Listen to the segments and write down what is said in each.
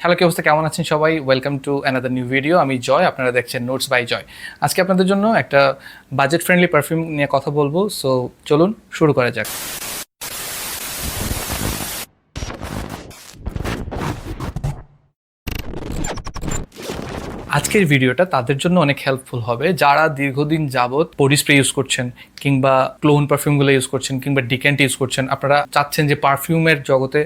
Hello, কি অবস্থা? কেমন আছেন সবাই? Welcome to another new video আমি জয়, আপনারা দেখছেন নোটস বাই জয়। আজকে আপনাদের জন্য একটা বাজেট ফ্রেন্ডলি পারফিউম নিয়ে কথা বলব। সো চলুন, শুরু করা যাক। আজকের ভিডিওটা তাদের জন্য অনেক হেল্পফুল হবে। যারা দীর্ঘদিন যাবৎ বডি স্প্রে ইউজ করছেন কিংবা ক্লোন পারফিউমগুলো ইউজ করছেন কিংবা ডিকেন্ট ইউজ করছেন, আপনারা চাচ্ছেন যে পারফিউমের জগতে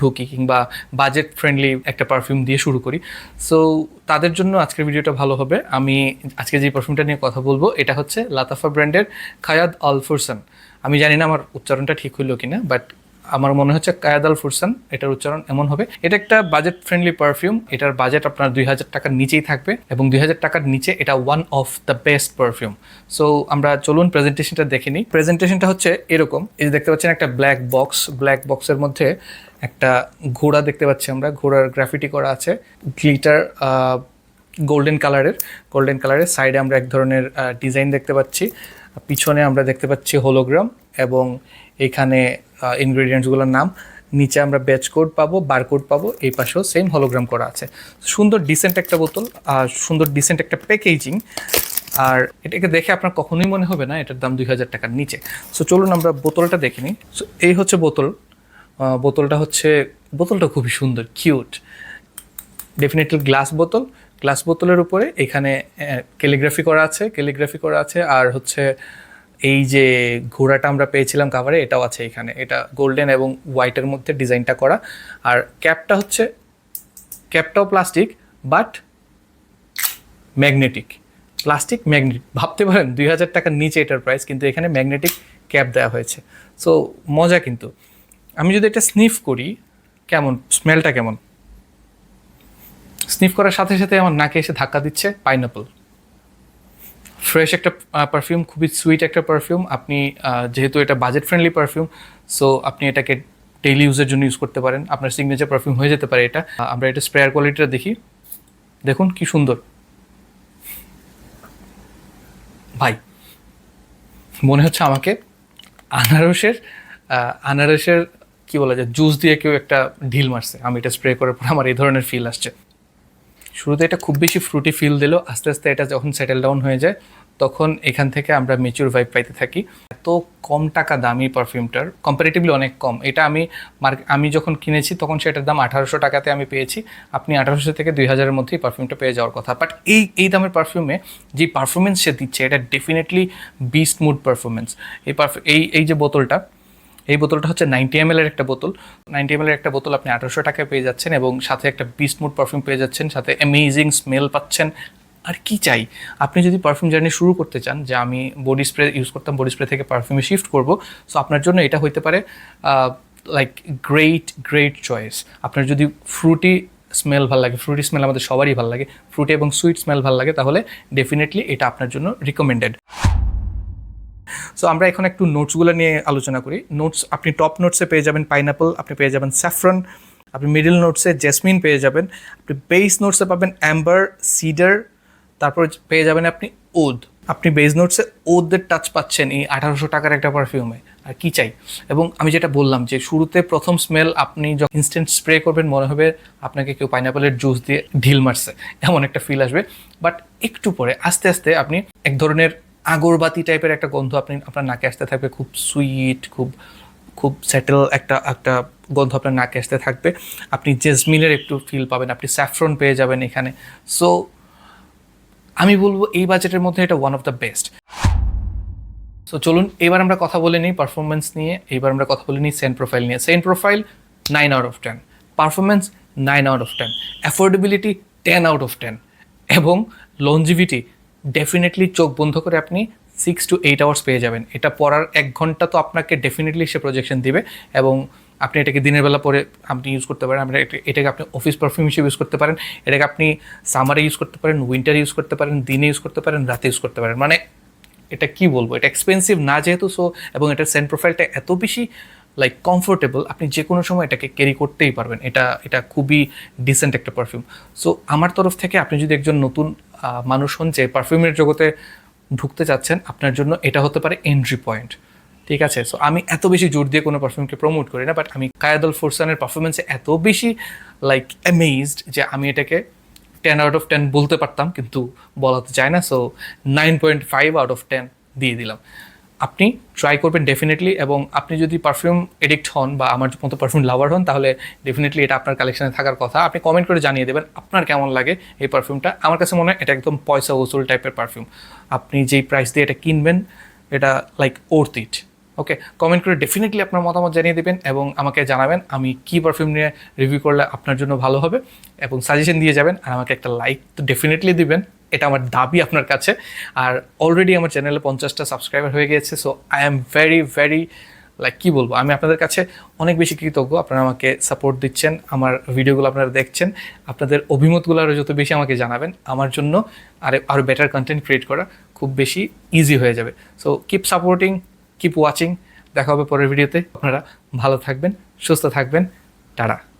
ঢুকি কিংবা বাজেট ফ্রেন্ডলি একটা পারফিউম দিয়ে শুরু করি। সো তাদের জন্য আজকের ভিডিওটা ভালো হবে। আমি আজকে যে পারফিউমটা নিয়ে কথা বলব, এটা হচ্ছে লাতাফা ব্র্যান্ডের খায়াদ আলফুরসান আমি জানি না আমার উচ্চারণটা ঠিক হইল কিনা বাট আমার মনে হচ্ছে কায়াদাল ফুরসান, এটার উচ্চারণ এমন হবে। এটা একটা বাজেট ফ্রেন্ডলি পারফিউম এটার বাজেট আপনার দুই হাজার টাকার নিচেই থাকবে এবং দুই হাজার টাকার নিচে এটা one of the best perfume so আমরা চলুন প্রেজেন্টেশনটা দেখে নিই। প্রেজেন্টেশনটা হচ্ছে এরকম। এই যে দেখতে পাচ্ছেন একটা ব্ল্যাক বক্স ব্ল্যাক বক্সের মধ্যে একটা ঘোড়া দেখতে পাচ্ছি আমরা। ঘোড়ার গ্রাফিটি করা আছে। গ্লিটার গোল্ডেন কালারের গোল্ডেন কালারের সাইডে আমরা এক ধরনের ডিজাইন দেখতে পাচ্ছি। পিছনে আমরা দেখতে পাচ্ছি হোলোগ্রাম এবং এখানে ইনগ্রেডিয়েন্টসগুলোর নাম। নিচে আমরা ব্যাচ কোড পাবো বারকোড পাবো, এই পাশেও সেম হলোগ্রাম করা আছে। সুন্দর ডিসেন্ট একটা বোতল, আর সুন্দর ডিসেন্ট একটা প্যাকেজিং আর এটাকে দেখে আপনার কখনোই মনে হবে না, এটার দাম দুই হাজার টাকার নিচে। সো চলুন আমরা বোতলটা দেখে নিই। সো এই হচ্ছে বোতল। বোতলটা হচ্ছে, বোতলটা খুবই সুন্দর কিউট ডেফিনেটলি গ্লাস বোতল। গ্লাস বোতলের উপরে, এখানে ক্যালিগ্রাফি করা আছে, ক্যালিগ্রাফি করা আছে, আর হচ্ছে এই যে ঘোড়াটা আমরা পেয়েছিলাম কাভারে এটাও আছে এখানে। এটা গোল্ডেন এবং হোয়াইটের মধ্যে ডিজাইনটা করা। আর ক্যাপটা হচ্ছে ক্যাপটাও plastic but magnetic plastic magnetic ভাবতে পারেন, দুই হাজার টাকার নিচে এটার প্রাইস কিন্তু এখানে ম্যাগনেটিক ক্যাপ দেওয়া হয়েছে। সো মজা কিন্তু। আমি যদি এটা স্নিফ করি, কেমন? স্মেলটা কেমন? স্নিফ করার সাথে সাথে আমার নাকে এসে ধাক্কা দিচ্ছে পাইনাপল ফ্রেশ একটা পারফিউম খুবই সুইট একটা পারফিউম আপনি যেহেতু এটা বাজেট ফ্রেন্ডলি পারফিউম সো আপনি এটাকে ডেইলি ইউজের জন্য ইউজ করতে পারেন। আপনার সিগনেচার পারফিউম হয়ে যেতে পারে এটা। আমরা এটা স্প্রেয়ার কোয়ালিটিটা দেখি। দেখুন কি সুন্দর। ভাই, মনে হচ্ছে আমাকে আনারসের আনারসের কি বলা যায় জুস দিয়ে কেউ একটা ঢিল মারছে। আমি এটা স্প্রে করার পর আমার এই ধরনের ফিল আসছে। শুরুতে এটা খুব বেশি ফ্রুটি ফিল দিল। আস্তে আস্তে এটা যখন সেটেল ডাউন হয়ে যায়, তখন এখান থেকে আমরা মেচুর ভাইব পাইতে থাকি। এত কম টাকা দামি পারফিউমটার কম্পারেটিভলি অনেক কম। এটা আমি আমি যখন কিনেছি, তখন সেটার দাম আঠারোশো টাকাতে আমি পেয়েছি। আপনি আঠারোশো থেকে দুই হাজারের মধ্যেই পারফিউমটা পেয়ে যাওয়ার কথা। বাট এই এই দামের পারফিউমে যে পারফরমেন্স সে দিচ্ছে, এটা ডেফিনেটলি বিস্ট মুড পারফরমেন্স এই এই যে বোতলটা এই বোতলটা হচ্ছে নাইনটি এম এর একটা বোতল। নাইনটি এম এর একটা বোতল আপনি আঠারোশো টাকায় পেয়ে যাচ্ছেন এবং সাথে একটা বিস্ট মুড পারফিউম পেয়ে যাচ্ছেন, সাথে অ্যামেজিং স্মেল পাচ্ছেন। আর কি চাই? আপনি যদি পারফিউম জার্নি শুরু করতে চান, যে আমি বডি স্প্রে ইউজ করতাম বডি স্প্রে থেকে পারফিউমে শিফট করব সো আপনার জন্য এটা হইতে পারে লাইক গ্রেট গ্রেট চয়েস আপনার যদি ফ্রুটি স্মেল ভালো লাগে ফ্রুটি স্মেল আমাদের সবারই ভালো লাগে ফ্রুটি এবং সুইট স্মেল ভালো লাগে, তাহলে ডেফিনেটলি এটা আপনার জন্য রিকমেন্ডেড সো আমরা এখন একটু নোটসগুলো নিয়ে আলোচনা করি। নোটস আপনি টপ নোটসে পেয়ে যাবেন পাইনাপল আপনি পেয়ে যাবেন স্যাফরন আপনি মিডল নোটসে জেসমিন পেয়ে যাবেন, আপনি বেস নোটসে পাবেন অ্যাম্বার সিডার তারপর পেয়ে যাবেন আপনি ওদ আপনি বেস নোটসে ওদের টাচ পাচ্ছেন এই আঠারোশো টাকার একটা পারফিউমে আর কি চাই? এবং আমি যেটা বললাম যে, শুরুতে প্রথম স্মেল আপনি যখন ইনস্ট্যান্ট স্প্রে করবেন, মনে হবে আপনাকে কেউ পাইনাপেলের জুস দিয়ে ঢিল মারছে, এমন একটা ফিল আসবে। বাট একটু পরে, আস্তে আস্তে আপনি এক ধরনের আগরবাতি টাইপের একটা গন্ধ আপনি, আপনার নাকে আসতে থাকবে, খুব সুইট খুব খুব সেটেল একটা একটা গন্ধ আপনার নাকে আসতে থাকবে। আপনি জেসমিনের একটু ফিল পাবেন, আপনি স্যাফ্রন পেয়ে যাবেন এখানে। সো আমি বলব এই বাজেটের মধ্যে এটা one of the best so চলুন, এবার আমরা কথা বলে নিই পারফরমেন্স নিয়ে, এবার আমরা কথা বলে নিই সেন্ট প্রোফাইল নিয়ে। Scent profile nine out of ten performance nine out of ten affordability ten out of ten এবং লঞ্জিভিটি ডেফিনেটলি চোখ বন্ধ করে আপনি সিক্স টু এইট আওয়ার্স পেয়ে যাবেন। এটা পড়ার এক ঘণ্টা তো আপনাকে ডেফিনেটলি সে প্রজেকশন দিবে এবং আপনি এটাকে দিনের বেলা পরে আপনি ইউজ করতে পারেন। আপনি এটা- এটাকে আপনি অফিস পারফিউম হিসেবে ইউজ করতে পারেন। এটাকে আপনি সামারে ইউজ করতে পারেন উইন্টারে ইউজ করতে পারেন, দিনে ইউজ করতে পারেন, রাতে ইউজ করতে পারেন। মানে এটা কি বলব? এটা এক্সপেন্সিভ না যেহেতু সো এবং এটার সেন্ট প্রোফাইলটা এত বেশি লাইক কমফোর্টেবল আপনি যে কোনো সময় এটাকে ক্যারি করতেই পারবেন। এটা এটা খুবই ডিসেন্ট একটা পারফিউম সো আমার তরফ থেকে আপনি যদি একজন নতুন মানুষ হন যে পারফিউমের জগতে ঢুকতে চাচ্ছেন, আপনার জন্য এটা হতে পারে এন্ট্রি পয়েন্ট ঠিক আছে? সো আমি এত বেশি জোর দিয়ে কোনো পারফিউমকে প্রমোট করি না বাট আমি কায়াদল ফোরসানের পারফরমেন্সে এত বেশি লাইক অ্যামেজড যে আমি এটাকে টেন আউট অফ টেন বলতে পারতাম, কিন্তু বলা তো যায় না so nine point five out of ten দিয়ে দিলাম। আপনি ট্রাই করবেন ডেফিনেটলি এবং আপনি যদি পারফিউম এডিক্ট হন বা আমার মতো পারফিউম লাভার হন, তাহলে ডেফিনেটলি এটা আপনার কালেকশনে থাকার কথা। আপনি কমেন্ট করে জানিয়ে দেবেন আপনার কেমন লাগে এই পারফিউমটা আমার কাছে মনে হয় এটা একদম পয়সা ওসুল টাইপের পারফিউম আপনি যেই প্রাইস দিয়ে এটা কিনবেন, এটা like worth it okay comment করে ডেফিনেটলি আপনার মতামত জানিয়ে দেবেন এবং আমাকে জানাবেন আমি কী পারফিউম নিয়ে রিভিউ করলে আপনার জন্য ভালো হবে। এবং সাজেশন দিয়ে যাবেন আর আমাকে একটা লাইক তো ডেফিনেটলি দিবেন। এটা আমার দাবি আপনার কাছে। আর অলরেডি আমার চ্যানেলে পঞ্চাশটা সাবস্ক্রাইবার হয়ে গিয়েছে so I am very very like কী বলব? আমি আপনাদের কাছে অনেক বেশি কৃতজ্ঞ। আপনারা আমাকে সাপোর্ট দিচ্ছেন, আমার ভিডিওগুলো আপনারা দেখছেন। আপনাদের অভিমতগুলো আরও যত বেশি আমাকে জানাবেন, আমার জন্য আরে আরও বেটার কন্টেন্ট ক্রিয়েট করা খুব বেশি ইজি হয়ে যাবে। So keep supporting keep watching দেখা হবে পরের ভিডিওতে আপনারা ভালো থাকবেন, সুস্থ থাকবেন। টাটা।